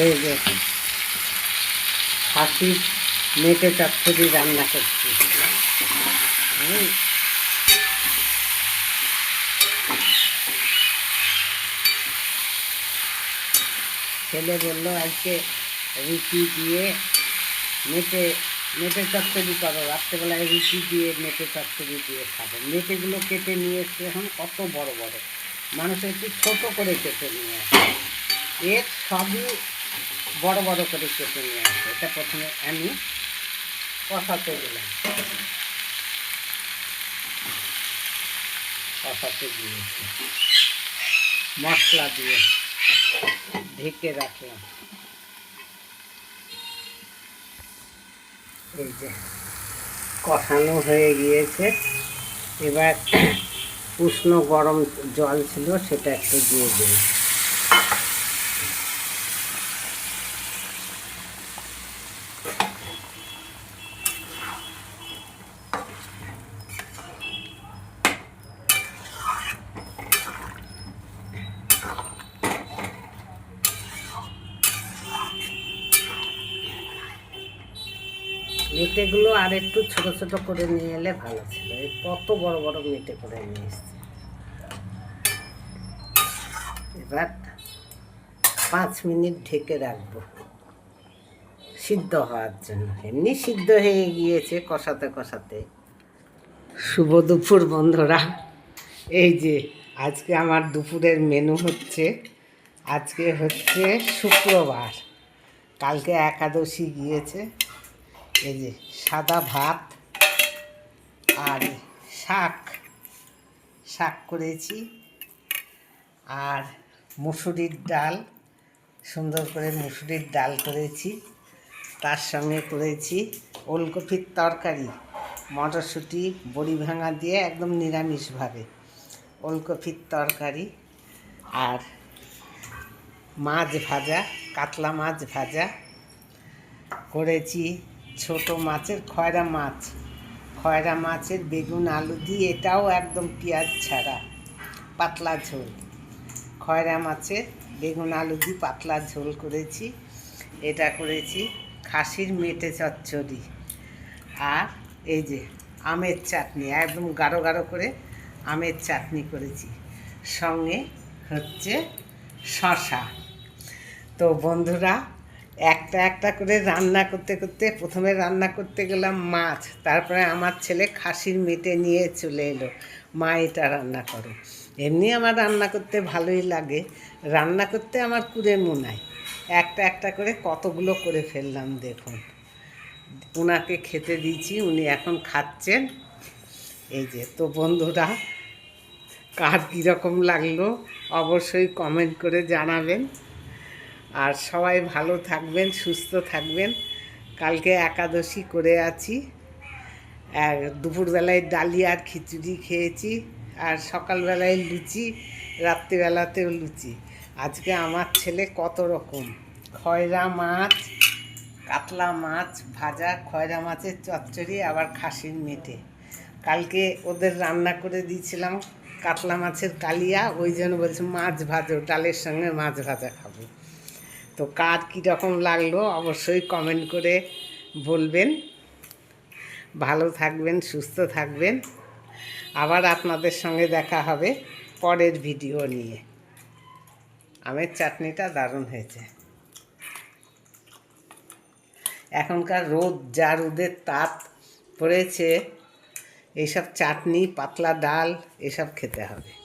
এই যে খাসির মেটে চচ্চড়ি রান্না করছি। ছেলে বলল, আজকে রুটি দিয়ে মেটে মেটে চচ্চড়ি করো। রাত্রেবেলায় রুটি দিয়ে মেটে চচ্চড়ি দিয়ে খাব। মেটেগুলো কেটে নিয়ে এসছে এখন, কত বড় বড়। মানুষ একটু ছোটো করে কেটে নিয়ে আসে। এর সবই বড় বড় করে কেটে নিয়ে আসে। এটা প্রথমে আমি কষাতে দিলাম। কষাতে দিয়েছি। মশলা দিয়ে ঢেকে রাখলাম। এই যে কষানো হয়ে গিয়েছে। এবার উষ্ণ গরম জল ছিল সেটা একটু দিয়ে দিই মেটেগুলো আর একটু ছোট ছোট করে নিয়ে এলে ভালো ছিল। এই কত বড় বড় মেটে করে নিয়ে এসছে। এবার পাঁচ মিনিট ঢেকে রাখব। সিদ্ধ হওয়ার জন্য। এমনি সিদ্ধ হয়ে গিয়েছে কষাতে কষাতে। শুভ দুপুর, বন্ধুরা। এই যে আজকে আমার দুপুরের মেনু হচ্ছে, আজকে হচ্ছে শুক্রবার। কালকে একাদশী গিয়েছে। এই যে সাদা ভাত আর শাক শাক করেছি আর মুসুরির ডাল, সুন্দর করে মুসুরির ডাল করেছি। তার সঙ্গে করেছি ওলকপির তরকারি, মটরশুঁটি, বড়ি ভাঙা দিয়ে একদম নিরামিষভাবে ওলকপির তরকারি আর মাছ ভাজা, কাতলা মাছ ভাজা করেছি। ছোট মাছের খয়রা মাছ। খয়রা মাছের বেগুন, আলু দিয়ে এটাও একদম পেঁয়াজ ছাড়া, পাতলা ঝোল। খয়রা মাছের বেগুন, আলু দিয়ে পাতলা ঝোল করেছি। এটা করেছি খাসির মেটে চচ্চড়ি। আর এই যে আমের চাটনি, একদম গাঢ় গাঢ় করে আমের চাটনি করেছি। সঙ্গে হচ্ছে শশা তো বন্ধুরা একটা একটা করে রান্না করতে করতে প্রথমে রান্না করতে গেলাম মাছ, তারপরে আমার ছেলে খাসির মেটে নিয়ে চলে এলো। মা, এটা রান্না করো। এমনি আমার রান্না করতে ভালোই লাগে। রান্না করতে আমার কুড়ে মনায় একটা একটা করে কতগুলো করে ফেললাম, দেখুন। ওনাকে খেতে দিয়েছি, উনি এখন খাচ্ছেন। এই যে, তো বন্ধুরা, কার কীরকম লাগল অবশ্যই কমেন্ট করে জানাবেন। আর সবাই ভালো থাকবেন, সুস্থ থাকবেন। কালকে একাদশী করে আছি। আর দুপুরবেলায় ডালিয়া আর খিচুড়ি খেয়েছি। আর সকালবেলায় লুচি, রাত্রিবেলাতেও লুচি। আজকে আমার ছেলে কত রকম? খয়রা মাছ, কাতলা মাছ ভাজা, খয়রা মাছের চচ্চড়ি, আবার খাসির মেটে। কালকে ওদের রান্না করে দিয়েছিলাম কাতলা মাছের কালিয়া, ওই জন্য বলছে মাছ ভাজো, ডালের সঙ্গে মাছ ভাজা খাব। তো কার কীরকম লাগল অবশ্যই কমেন্ট করে বলবেন। ভালো থাকবেন, সুস্থ থাকবেন। আবার আপনাদের সঙ্গে দেখা হবে পরের ভিডিও নিয়ে। আমের চাটনিটা দারুণ হয়েছে। এখনকার রোদ যা রোদের তাপ পড়েছে। এইসব চাটনি, পাতলা ডাল, এসব খেতে হবে।